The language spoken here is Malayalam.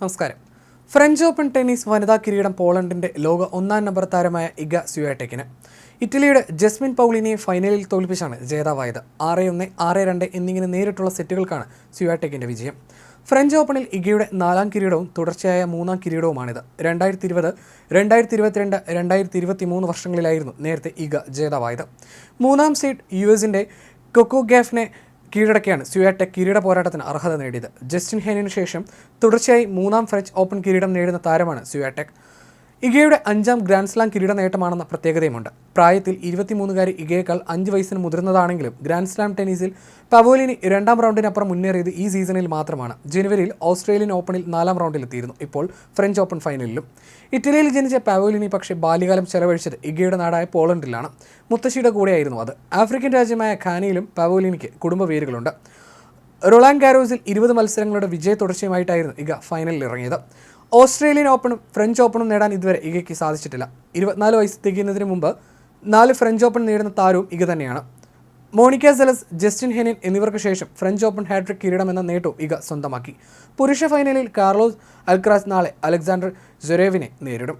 നമസ്കാരം. ഫ്രഞ്ച് ഓപ്പൺ ടെന്നീസ് വനിതാ കിരീടം പോളണ്ടിന്റെ ലോക ഒന്നാം നമ്പർ താരമായ ഇഗ സ്വിയാടെക്കിന് ഇറ്റലിയുടെ ജസ്മിൻ പൗളിനെ ഫൈനലിൽ തോൽപ്പിച്ചാണ് ജേതാവായത്. ആറ് ഒന്ന് ആറ് രണ്ട് എന്നിങ്ങനെ നേരിട്ടുള്ള സെറ്റുകൾക്കാണ് സ്വിയാടെക്കിന്റെ വിജയം. ഫ്രഞ്ച് ഓപ്പണിൽ ഇഗയുടെ നാലാം കിരീടവും തുടർച്ചയായ മൂന്നാം കിരീടവുമാണിത്. രണ്ടായിരത്തി ഇരുപത് രണ്ടായിരത്തി ഇരുപത്തിരണ്ട് രണ്ടായിരത്തി ഇരുപത്തി മൂന്ന് വർഷങ്ങളിലായിരുന്നു നേരത്തെ ഇഗ ജേതാവായത്. മൂന്നാം സീഡ് യു എസിന്റെ കൊക്കോ ഗാഫിനെ കീഴടക്കിയാണ് സ്യുയാറ്റെ കിരീട പോരാട്ടത്തിന് അർഹത നേടിയത്. ജസ്റ്റിൻ ഹേനിന് ശേഷം തുടർച്ചയായി മൂന്നാം ഫ്രഞ്ച് ഓപ്പൺ കിരീടം നേടുന്ന താരമാണ് സ്വിയാടെക് ഇഗയുടെ അഞ്ചാം ഗ്രാൻഡ് സ്ലാം കിരീട നേട്ടമാണെന്ന പ്രത്യേകതയുമുണ്ട്. പ്രായത്തിൽ ഇരുപത്തിമൂന്നുകാരി ഇഗയേക്കാൾ അഞ്ച് വയസ്സിന് മുതിർന്നതാണെങ്കിലും ഗ്രാൻഡ് സ്ലാം ടെന്നീസിൽ പവോലിനി രണ്ടാം റൗണ്ടിനപ്പുറം മുന്നേറിയത് ഈ സീസണിൽ മാത്രമാണ്. ജനുവരിയിൽ ഓസ്ട്രേലിയൻ ഓപ്പണിൽ നാലാം റൗണ്ടിലെത്തിയിരുന്നു. ഇപ്പോൾ ഫ്രഞ്ച് ഓപ്പൺ ഫൈനലിലും. ഇറ്റലിയിൽ ജനിച്ച പവോലിനി പക്ഷേ ബാല്യകാലം ചെലവഴിച്ചത് ഇഗയുടെ നാടായ പോളണ്ടിലാണ്. മുത്തശ്ശിയുടെ കൂടെയായിരുന്നു അത്. ആഫ്രിക്കൻ രാജ്യമായ ഖാനയിലും പവോലിനിക്ക് കുടുംബ വേരുകളുണ്ട്. റൊളാൻ ഗാരോസിൽ ഇരുപത് മത്സരങ്ങളുടെ വിജയ തുടർച്ചയുമായിട്ടായിരുന്നു ഇഗ ഫൈനലിൽ ഇറങ്ങിയത്. ഓസ്ട്രേലിയൻ ഓപ്പണും ഫ്രഞ്ച് ഓപ്പണും നേടാൻ ഇതുവരെ ഇഗയ്ക്ക് സാധിച്ചിട്ടില്ല. ഇരുപത്തിനാല് വയസ്സ് തികയുന്നതിന് മുമ്പ് നാല് ഫ്രഞ്ച് ഓപ്പൺ നേടുന്ന താരവും ഇക തന്നെയാണ്. മോണിക്ക സെലസ് ജസ്റ്റിൻ ഹെനിൻ എന്നിവർക്ക് ശേഷം ഫ്രഞ്ച് ഓപ്പൺ ഹാട്രിക് കിരീടമെന്ന നേട്ടവും ഇക സ്വന്തമാക്കി. പുരുഷ ഫൈനലിൽ കാർലോസ് അൽക്രാസ് നാളെ അലക്സാണ്ടർ ജൊരേവിനെ നേരിടും.